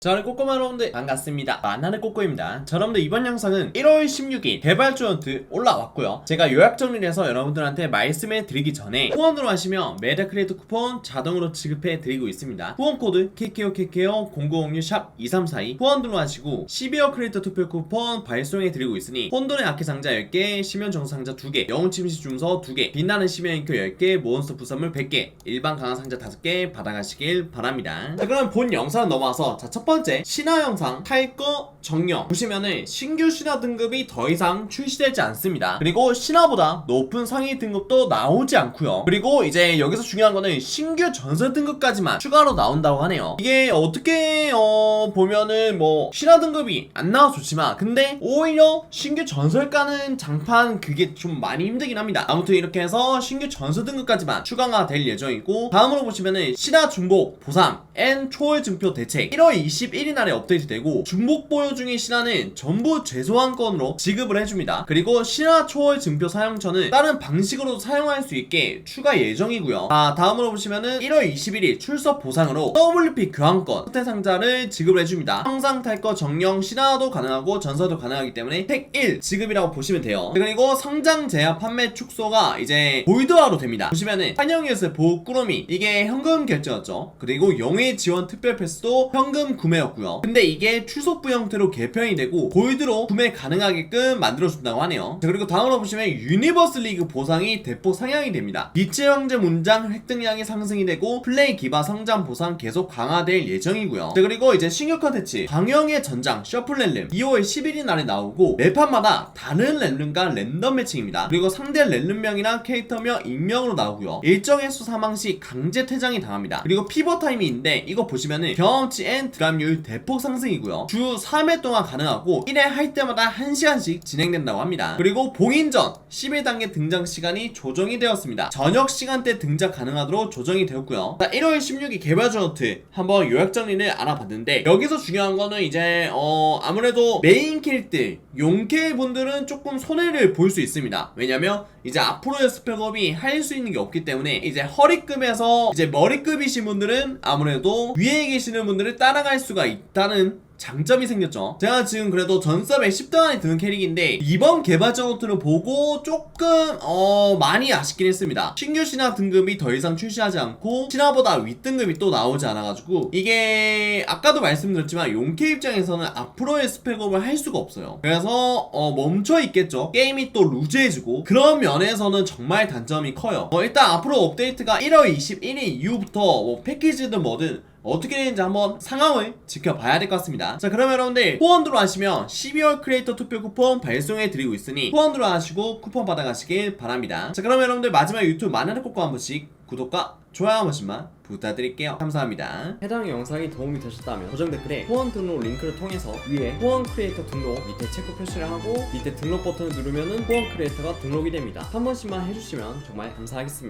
저는 꼬꼬마 여러분들 반갑습니다. 만나는 꼬꼬입니다. 자, 여러분들 이번 영상은 1월 16일 개발조언트 올라왔고요. 제가 요약 정리를 해서 여러분들한테 말씀해 드리기 전에 후원으로 하시면 메다 크리에이터 쿠폰 자동으로 지급해 드리고 있습니다. 후원 코드 KKO KKO 0906 2342 후원으로 하시고 12월 크리에이터 투표 쿠폰 발송해 드리고 있으니 혼돈의 아키 상자 10개 심연 정수 상자 2개 영웅 침시 중서 2개 빛나는 심연 인큐 10개 몬스터 부산물 100개 일반 강화 상자 5개 받아가시길 바랍니다. 자 그럼 본 영상 넘어와서 자첫 번째 신화 영상 탈거 정령 보시면은 신규 신화 등급이 더 이상 출시되지 않습니다. 그리고 신화보다 높은 상위 등급도 나오지 않고요. 그리고 이제 여기서 중요한 거는 신규 전설 등급까지만 추가로 나온다고 하네요. 이게 어떻게 어 보면은 뭐 신화 등급이 안 나와서 좋지만 근데 오히려 신규 전설 까는 장판 그게 좀 많이 힘들긴 합니다. 아무튼 이렇게 해서 신규 전설 등급까지만 추가가 될 예정이고 다음으로 보시면은 신화 중복 보상 N 초월 증표 대책. 1월 21일 날에 업데이트되고 중복 보유 중인 신화는 전부 죄송한건으로 지급을 해줍니다. 그리고 신화 초월 증표 사용처는 다른 방식으로도 사용할 수 있게 추가 예정이고요. 아 다음으로 보시면은 1월 21일 출석 보상으로 WP 교환권 호텔 상자를 지급을 해줍니다. 항상 탈거 정령 신화도 가능하고 전설도 가능하기 때문에 택1 지급이라고 보시면 돼요. 그리고 성장 제한 판매 축소가 이제 골드화로 됩니다. 보시면은 환영이었을 보호 꾸러미 이게 현금 결제였죠. 그리고 영예 지원 특별 패스도 현금 구 매였고요. 근데 이게 추석부 형태로 개편이 되고 골드로 구매 가능하게끔 만들어준다고 하네요. 자, 그리고 다음으로 보시면 유니버스 리그 보상이 대폭 상향이 됩니다. 빛의 황제 문장 획득량이 상승이 되고 플레이 기바 성장 보상 계속 강화될 예정이고요. 자, 그리고 이제 신규 컨텐츠 광영의 전장 셔플 렐름. 2월 11일 날에 나오고 매판마다 다른 렐름과 랜덤 매칭입니다. 그리고 상대 렐름명이랑 캐릭터명 익명으로 나오고요. 일정 횟수 사망 시 강제 퇴장이 당합니다. 그리고 피버 타임인데 이거 보시면은 경험치 N 드랍 률 대폭 상승이고요. 주 3회 동안 가능하고 1회 할 때마다 1시간씩 진행된다고 합니다. 그리고 봉인전 11단계 등장 시간이 조정이 되었습니다. 저녁 시간대 등장 가능하도록 조정이 되었고요. 자, 1월 16일 개발전 노트 한번 요약 정리를 알아봤는데 여기서 중요한 거는 이제 어 아무래도 메인 캐릭터 용케 분들은 조금 손해를 볼 수 있습니다. 왜냐면 이제 앞으로의 스펙업이 할 수 있는 게 없기 때문에 이제 허리급에서 이제 머리급이신 분들은 아무래도 위에 계시는 분들을 따라갈 수가 있다는 장점이 생겼죠. 제가 지금 그래도 전섭에 10등 안에 드는 캐릭인데 이번 개발자 노트를 보고 조금 어 많이 아쉽긴 했습니다. 신규 신화 등급이 더 이상 출시하지 않고 신화보다 윗등급이 또 나오지 않아가지고 이게 아까도 말씀드렸지만 용케 입장에서는 앞으로의 스펙업을 할 수가 없어요. 그래서 어 멈춰 있겠죠. 게임이 또 루즈해지고 그런 면에서는 정말 단점이 커요. 어 일단 앞으로 업데이트가 1월 21일 이후부터 뭐 패키지든 뭐든 어떻게 되는지 한번 상황을 지켜봐야 될 것 같습니다. 자, 그러면 여러분들 후원 들어하시면 12월 크리에이터 투표 쿠폰 발송해 드리고 있으니 후원 들어하시고 쿠폰 받아가시길 바랍니다. 자, 그러면 여러분들 마지막 유튜브 만나는 꼭꼭 한 번씩 구독과 좋아요 한 번씩만 부탁드릴게요. 감사합니다. 해당 영상이 도움이 되셨다면 고정 댓글에 후원 등록 링크를 통해서 위에 후원 크리에이터 등록 밑에 체크 표시를 하고 밑에 등록 버튼을 누르면 후원 크리에이터가 등록이 됩니다. 한 번씩만 해주시면 정말 감사하겠습니다.